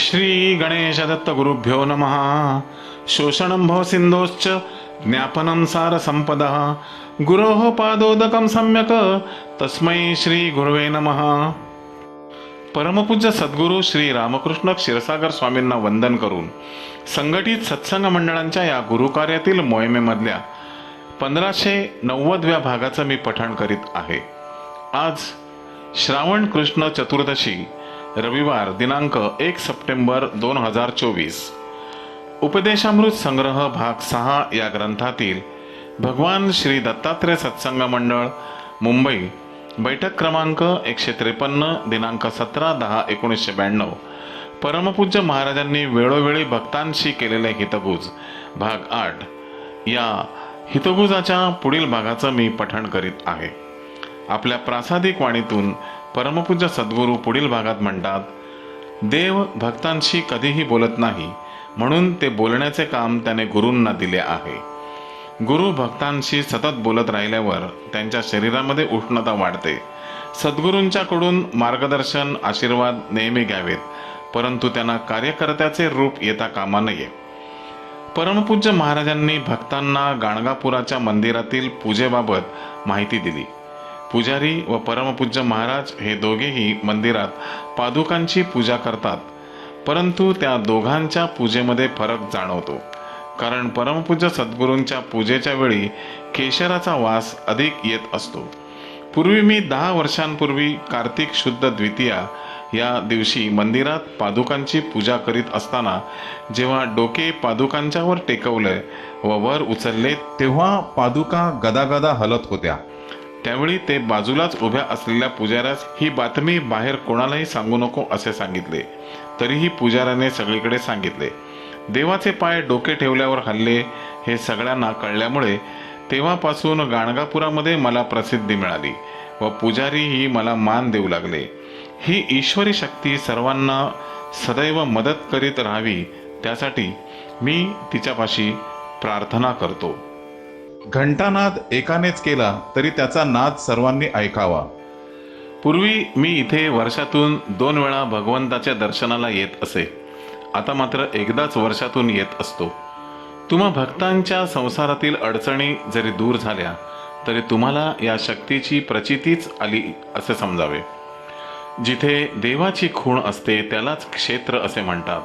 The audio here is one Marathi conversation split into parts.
श्री गणेश दत्त गुरुभ्यो नमः। शोषणं भव सिन्धोश्च ज्ञापनं सारसम्पदः गुरोः पादोदकं सम्यक् तस्मै श्री गुरवे नमः। परमपूज्य सद्गुरू श्री रामकृष्ण क्षीरसागर स्वामींना वंदन करून संघटित सत्संग मंडळांच्या या गुरुकार्यातील मोहिमेमधल्या पंधराशे नव्वदव्या भागाचं मी पठण करीत आहे. आज श्रावण कृष्ण चतुर्दशी रविवार दिनांक एक सप्टेंबर दोन हजार चोवीस. उपदेशामृत संग्रह भाग सहा या ग्रंथातील भगवान श्री दत्तात्रय सत्संग मंडळ मुंबई. बैठक क्रमांक एकशे त्रेपन्न दिनांक सतरा दहा एकोणीसशे ब्याण्णव. परमपूज्य महाराजांनी वेळोवेळी भक्तांशी केलेले हितगुज भाग आठ. या हितगुजाच्या पुढील भागाचं मी पठण करीत आहे. आपल्या प्रासादिक वाणीतून परमपूज्य सद्गुरू पुढील भागात म्हणतात देव भक्तांशी कधीही बोलत नाही म्हणून ते बोलण्याचे काम त्याने गुरूंना दिले आहे. गुरु भक्तांशी सतत बोलत राहिल्यावर त्यांच्या शरीरामध्ये उष्णता वाढते. सद्गुरूंच्याकडून मार्गदर्शन आशीर्वाद नेहमी घ्यावेत परंतु त्यांना कार्यकर्त्याचे रूप येता कामा नये. परमपूज्य महाराजांनी भक्तांना गाणगापुराच्या मंदिरातील पूजेबाबत माहिती दिली. पुजारी व परमपूज्य महाराज हे दोघेही मंदिरात पादुकांची पूजा करतात. परंतु त्या दोघांच्या पूजेमध्ये फरक जाणवतो. कारण परमपूज्य सद्गुरूंच्या पूजेच्या वेळी केशराचा वास अधिक येत असतो. पूर्वी मी दहा वर्षांपूर्वी कार्तिक शुद्ध द्वितीया या दिवशी मंदिरात पादुकांची पूजा करीत असताना जेव्हा डोके पादुकांच्यावर टेकवले व वर उचलले तेव्हा पादुका गदागदा हलत होत्या. त्यावेळी ते बाजूलाच उभ्या असलेल्या पुजाऱ्यास ही बातमी बाहेर कोणालाही सांगू नको असे सांगितले. तरीही पुजाऱ्याने सगळीकडे सांगितले. देवाचे पाय डोके ठेवल्यावर हल्ले हे सगळ्यांना कळल्यामुळे तेव्हापासून गाणगापुरामध्ये मला प्रसिद्धी मिळाली व पुजारीही मला मान देऊ लागले. ही ईश्वरी शक्ती सर्वांना सदैव मदत करीत राहावी त्यासाठी मी तिच्यापाशी प्रार्थना करतो. घंटानाद एकानेच केला तरी त्याचा नाद सर्वांनी ऐकावा. पूर्वी मी इथे वर्षातून दोन वेळा भगवंताच्या दर्शनाला येत असे. आता मात्र एकदाच वर्षातून येत असतो. तुम्हा भक्तांच्या संसारातील अडचणी जरी दूर झाल्या तरी तुम्हाला या शक्तीची प्रचितीच आली असे समजावे. जिथे देवाची खूण असते त्यालाच क्षेत्र असे म्हणतात.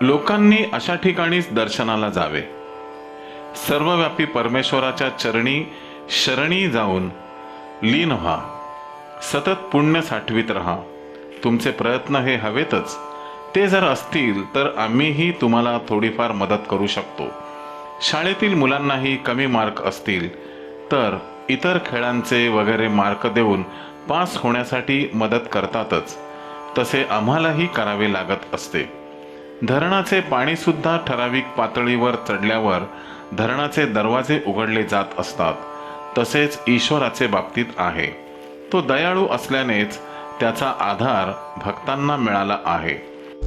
लोकांनी अशा ठिकाणीच दर्शनाला जावे. सर्वव्यापी परमेश्वराच्या चरणी शरणी जाऊन लीन व्हा. सतत पुण्य साठवीत राहा. तुमचे प्रयत्न हे हवेतच. ते जर असतील तर आम्हीही तुम्हाला थोडीफार मदत करू शकतो. शाळेतील मुलांनाही कमी मार्क असतील तर इतर खेळांचे वगैरे मार्क देऊन पास होण्यासाठी मदत करतातच. तसे आम्हालाही करावे लागत असते. धरणाचे पाणीसुद्धा ठराविक पातळीवर चढल्यावर धरणाचे दरवाजे उघडले जात असतात. तसेच ईश्वराचे बाबतीत आहे. तो दयाळू असल्यानेच त्याचा आधार भक्तांना मिळाला आहे.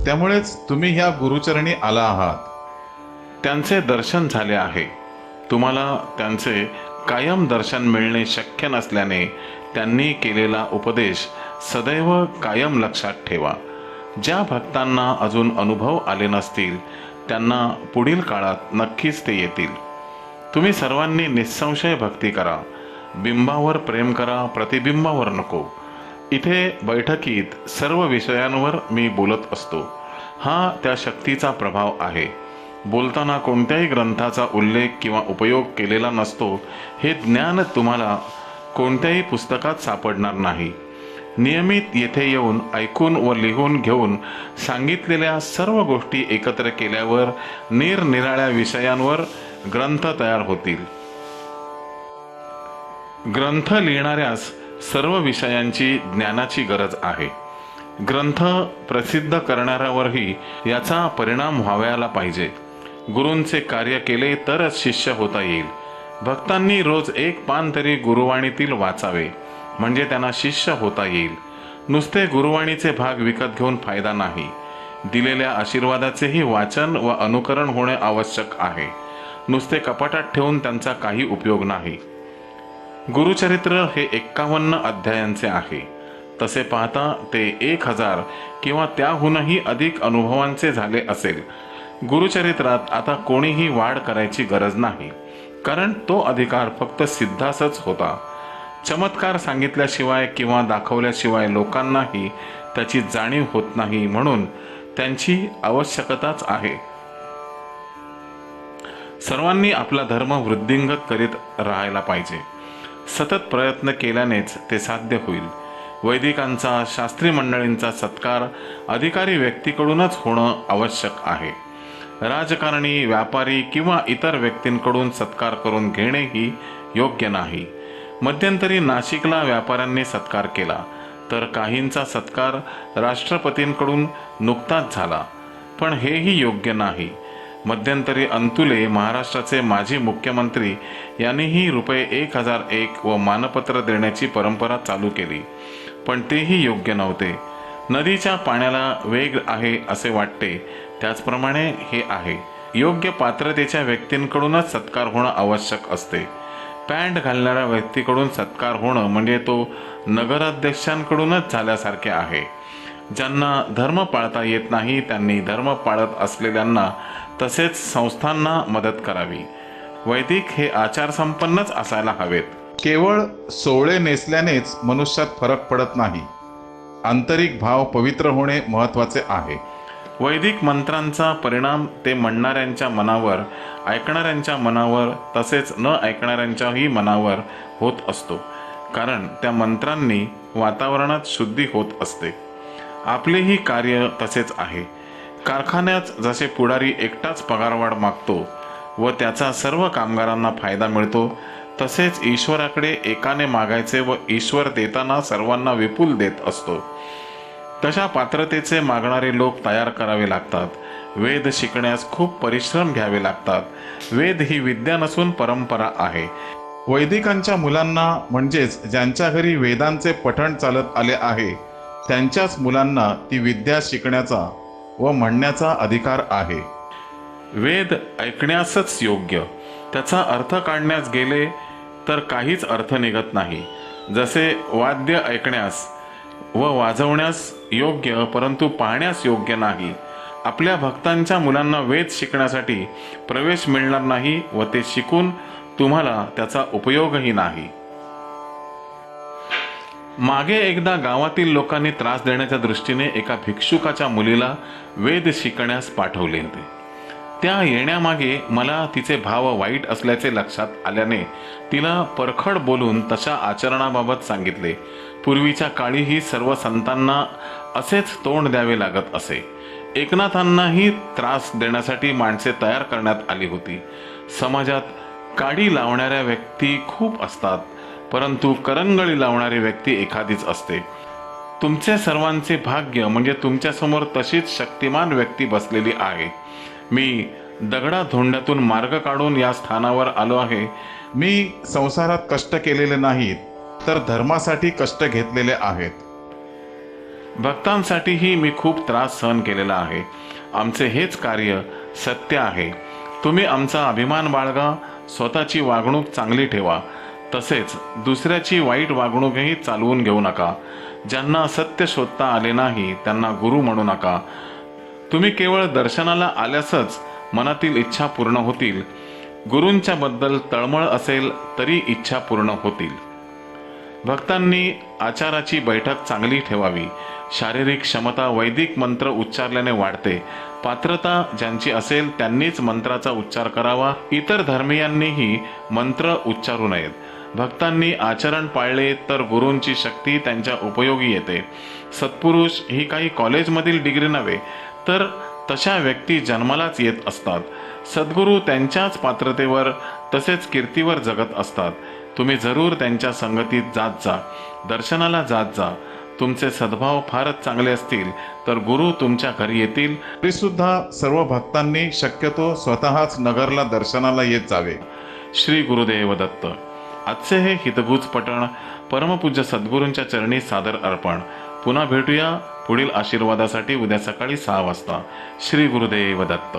त्यामुळेच तुम्ही ह्या गुरुचरणी आला आहात. त्यांचे दर्शन झाले आहे. तुम्हाला त्यांचे कायम दर्शन मिळणे शक्य नसल्याने त्यांनी केलेला उपदेश सदैव कायम लक्षात ठेवा. ज्या भक्तांना अजून अनुभव आले नसतील त्यांना पुढील काळात नक्कीच ते येतील. तुम्ही सर्वांनी निसंशय भक्ती करा. बिंबावर प्रेम करा प्रतिबिंबावर नको. इथे बैठकीत सर्व विषयांवर मी बोलत असतो. हा त्या शक्तीचा प्रभाव आहे. बोलताना कोणत्याही ग्रंथाचा उल्लेख किंवा उपयोग केलेला नसतो हे ज्ञान तुम्हाला कोणत्याही पुस्तकात सापडणार नाही. नियमित येथे येऊन ऐकून व लिहून घेऊन सांगितलेल्या सर्व गोष्टी एकत्र केल्यावर निरनिराळ्या विषयांवर ग्रंथ तयार होतील. ग्रंथ लिहिणाऱ्यास सर्व विषयांची ज्ञानाची गरज आहे. ग्रंथ प्रसिद्ध करणाऱ्यावरही याचा परिणाम व्हावयाला पाहिजे. गुरूंचे कार्य केले तरच शिष्य होता येईल. भक्तांनी रोज एक पान तरी गुरुवाणीतील वाचावे. म्हणजे त्यांना शिष्य होता येईल. नुसते गुरुवाणीचे भाग विकत घेऊन फायदा नाही. दिलेल्या आशीर्वादाचेही वाचन व अनुकरण होणे आवश्यक आहे. नुसते कपाटात ठेवून त्यांचा काही उपयोग नाही. गुरुचरित्र हे एक्कावन्न अध्यायांचे आहे. तसे पाहता ते एक हजार किंवा त्याहूनही अधिक अनुभवांचे झाले असेल. गुरुचरित्रात आता कोणीही वाढ करायची गरज नाही. कारण तो अधिकार फक्त सिद्धासच होता. चमत्कार सांगितल्याशिवाय किंवा दाखवल्याशिवाय लोकांनाही त्याची जाणीव होत नाही म्हणून त्यांची आवश्यकताच आहे. सर्वांनी आपला धर्म वृद्धिंगत करीत राहायला पाहिजे. सतत प्रयत्न केल्यानेच ते साध्य होईल. वैदिकांचा शास्त्री मंडळींचा सत्कार अधिकारी व्यक्तीकडूनच होणं आवश्यक आहे. राजकारणी व्यापारी किंवा इतर व्यक्तींकडून सत्कार करून घेणेही योग्य नाही. मध्यंतरी नाशिकला व्यापाऱ्यांनी सत्कार केला. तर काहींचा सत्कार राष्ट्रपतींकडून नुकताच झाला. पण हेही योग्य नाही. मध्यंतरी अंतुले महाराष्ट्राचे माजी मुख्यमंत्री यांनीही रुपये एक हजार एक व मानपत्र देण्याची परंपरा चालू केली. पण तेही योग्य नव्हते. नदीच्या पाण्याला वेग आहे असे वाटते. त्याचप्रमाणे हे आहे. योग्य पात्रतेच्या व्यक्तींकडूनच सत्कार होणं आवश्यक असते. पॅन्ट घालणाऱ्या व्यक्तीकडून सत्कार होणं म्हणजे तो नगराध्यक्षांकडूनच झाल्यासारखे आहे. ज्यांना धर्म पाळता येत नाही त्यांनी धर्म पाळत असलेल्यांना तसेच संस्थांना मदत करावी. वैदिक हे आचारसंपन्नच असायला हवेत. केवळ सोवळे नेसल्यानेच मनुष्यात फरक पडत नाही. आंतरिक भाव पवित्र होणे महत्त्वाचे आहे. वैदिक मंत्रांचा परिणाम ते म्हणणाऱ्यांच्या मनावर ऐकणाऱ्यांच्या मनावर तसेच न ऐकणाऱ्यांच्याही मनावर होत असतो. कारण त्या मंत्रांनी वातावरणात शुद्धी होत असते. आपलेही कार्य तसेच आहे. कारखान्यात जसे पुढारी एकटाच पगारवाढ मागतो व त्याचा सर्व कामगारांना फायदा मिळतो तसेच ईश्वराकडे एकाने मागायचे व ईश्वर देताना सर्वांना विपुल देत असतो. तशा पात्रतेचे मागणारे लोक तयार करावे लागतात. वेद शिकण्यास खूप परिश्रम घ्यावे लागतात. वेद ही विद्या नसून परंपरा आहे. वैदिकांच्या मुलांना म्हणजेच ज्यांच्या घरी वेदांचे पठण चालत आले आहे त्यांच्याच मुलांना ती विद्या शिकण्याचा व म्हणण्याचा अधिकार आहे. वेद ऐकण्यासच योग्य. त्याचा अर्थ काढण्यास गेले तर काहीच अर्थ निघत नाही. जसे वाद्य ऐकण्यास व वाजवण्यास योग्य परंतु पाहण्यास योग्य नाही. आपल्या भक्तांच्या मुलांना वेद शिकण्यासाठी प्रवेश मिळणार नाही व ते शिकून तुम्हाला त्याचा उपयोगही नाही. मागे एकदा गावातील लोकांनी त्रास देण्याच्या दृष्टीने एका भिक्षुकाच्या मुलीला वेद शिकण्यास पाठवले होते. त्या येण्यामागे मला तिचे भाव वाईट असल्याचे लक्षात आल्याने तिला परखड बोलून तशा आचरणाबाबत सांगितले. पूर्वीच्या काळीही सर्व संतांना असेच तोंड द्यावे लागत असे. एकनाथांनाही त्रास देण्यासाठी माणसे तयार करण्यात आली होती. समाजात काडी लावणाऱ्या व्यक्ती खूप असतात परंतु करंगळी लावणारी व्यक्ती एखादीच असते. तुमचे सर्वांचे भाग्य म्हणजे तुमच्यासमोर तशीच शक्तिमान व्यक्ती बसलेली आहे. मी दगडा धोंड्यातून मार्ग काढून या स्थानावर आलो आहे. मी संसारात कष्ट केलेले नाहीत तर धर्मासाठी कष्ट घेतलेले आहेत. भक्तांसाठीही मी खूप त्रास सहन केलेला आहे. आमचे हेच कार्य सत्य आहे. तुम्ही आमचा अभिमान बाळगा स्वतःची वागणूक चांगली ठेवा. तसेच दुसऱ्याची वाईट वागणूकही चालवून घेऊ नका. ज्यांना सत्य शोधता आले नाही त्यांना गुरु म्हणू नका. तुम्ही केवळ दर्शनाला आल्यासच मनातील इच्छा पूर्ण होतील. गुरूंच्या बद्दल तळमळ असेल तरी इच्छा पूर्ण होतील. भक्तांनी आचाराची बैठक चांगली ठेवावी. शारीरिक क्षमता वैदिक मंत्र उच्चारल्याने वाढते. पात्रता ज्यांची असेल त्यांनीच मंत्राचा उच्चार करावा. इतर धर्मीयांनीही मंत्र उच्चारू नयेत. भक्तांनी आचरण पाळले तर गुरूंची शक्ती त्यांच्या उपयोगी येते. सत्पुरुष ही काही कॉलेजमधील डिग्री नव्हे तर तशा व्यक्ती जन्मालाच येत असतात. सद्गुरू त्यांच्याच पात्रतेवर तसेच कीर्तीवर जगत असतात. तुम्ही जरूर त्यांच्या संगतीत जात जा. दर्शनाला जात जा. तुमचे सद्भाव फारच चांगले असतील तर गुरु तुमच्या घरी येतील. तरी सुद्धा सर्व भक्तांनी शक्यतो स्वतःच नगरला दर्शनाला येत जावे. श्री गुरुदेव दत्त. आजचे हे हितगुज पठण परमपूज्य सद्गुरूंच्या चरणी सादर अर्पण. पुन्हा भेटूया. पुढील आशीर्वादासाठी उद्या सकाळी सहा वाजता श्री गुरुदेव दत्त.